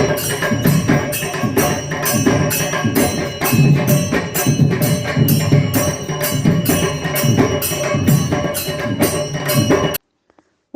Thank you.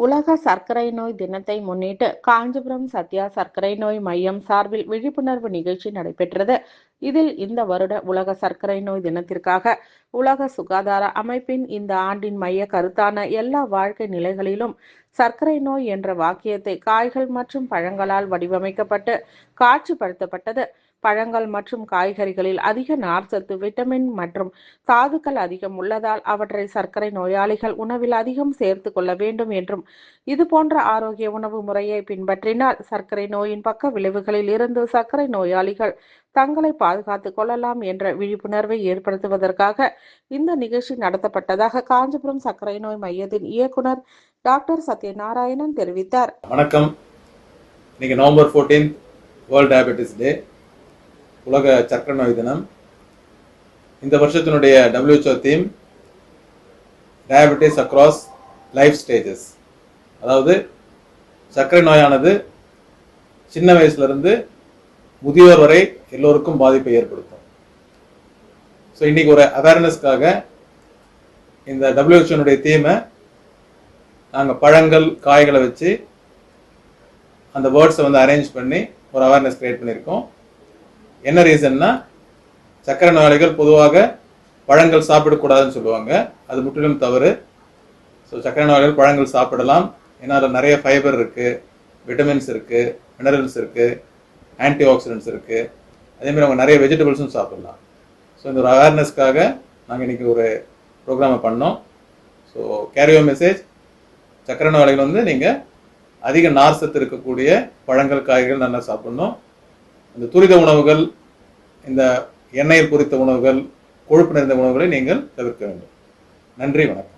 உலக சர்க்கரை நோய் தினத்தை முன்னிட்டு காஞ்சிபுரம் சத்யா சர்க்கரை நோய் மையம் சார்பில் விழிப்புணர்வு நிகழ்ச்சி நடைபெற்றது. இதில் இந்த வருட உலக சர்க்கரை நோய் தினத்திற்காக உலக சுகாதார அமைப்பின் இந்த ஆண்டின் மைய கருத்தான எல்லா வாழ்க்கை நிலைகளிலும் சர்க்கரை நோய் என்ற வாக்கியத்தை காய்கள் மற்றும் பழங்களால் வடிவமைக்கப்பட்டு காட்சிப்படுத்தப்பட்டது. பழங்கள் மற்றும் காய்கறிகளில் அதிக நார்ச்சத்து விட்டமின் மற்றும் தாதுக்கள் அதிகம் உள்ளதால் அவற்றை சர்க்கரை நோயாளிகள் உணவில் அதிகம் சேர்த்து கொள்ள வேண்டும் என்றும் இது போன்ற ஆரோக்கிய உணவு முறையை பின்பற்றினால் சர்க்கரை நோயின் பக்க விளைவுகளில் இருந்து சர்க்கரை நோயாளிகள் தங்களை பாதுகாத்துக் கொள்ளலாம் என்ற விழிப்புணர்வை ஏற்படுத்துவதற்காக இந்த நிகழ்ச்சி நடத்தப்பட்டதாக காஞ்சிபுரம் சர்க்கரை நோய் மையத்தின் இயக்குனர் டாக்டர் சத்யநாராயணன் தெரிவித்தார். வணக்கம். இன்னைக்கு November fourteen world diabetes day உலக சர்க்கரை நோய் தினம். இந்த வருஷத்தினுடைய WHO theme diabetes across life stages அதாவது சர்க்கரை நோயானது சின்ன வயசுலேருந்து முதியோர் வரை எல்லோருக்கும் பாதிப்பை ஏற்படுத்தும். ஸோ இன்னைக்கு ஒரு அவேர்னஸ்க்காக இந்த டபிள்யூஹெச்ஓனுடைய தீமை நாங்கள் பழங்கள் காய்களை வச்சு அந்த வேர்ட்ஸை வந்து அரேஞ்ச் பண்ணி ஒரு அவேர்னஸ் கிரியேட் பண்ணியிருக்கோம். என்ன ரீசன்னா சக்கரை நோயாளிகள் பொதுவாக பழங்கள் சாப்பிடக்கூடாதுன்னு சொல்லுவாங்க. அது முற்றிலும் தவறு. ஸோ சக்கரை நோயாளிகள் பழங்கள் சாப்பிடலாம். ஏன்னா அதில் நிறைய ஃபைபர் இருக்குது விட்டமின்ஸ் இருக்குது மினரல்ஸ் இருக்குது ஆன்டி ஆக்சிடென்ட்ஸ் இருக்குது அதேமாதிரி அவங்க நிறைய வெஜிடபிள்ஸும் சாப்பிடலாம். ஸோ இந்த ஒரு அவேர்னஸ்க்காக நாங்கள் இன்றைக்கி ஒரு ப்ரோக்ராமை பண்ணோம். ஸோ கேரியோ மெசேஜ் சக்கரை நோயாளிகள் வந்து நீங்கள் அதிக நார் சத்து இருக்கக்கூடிய பழங்கள் காய்கறிகள் நல்லா சாப்பிடணும். இந்த துரித உணவுகள் இந்த எண்ணெயில் பொரித்த உணவுகள் கொழுப்பு நிறைந்த உணவுகளை நீங்கள் தவிர்க்க வேண்டும். நன்றி வணக்கம்.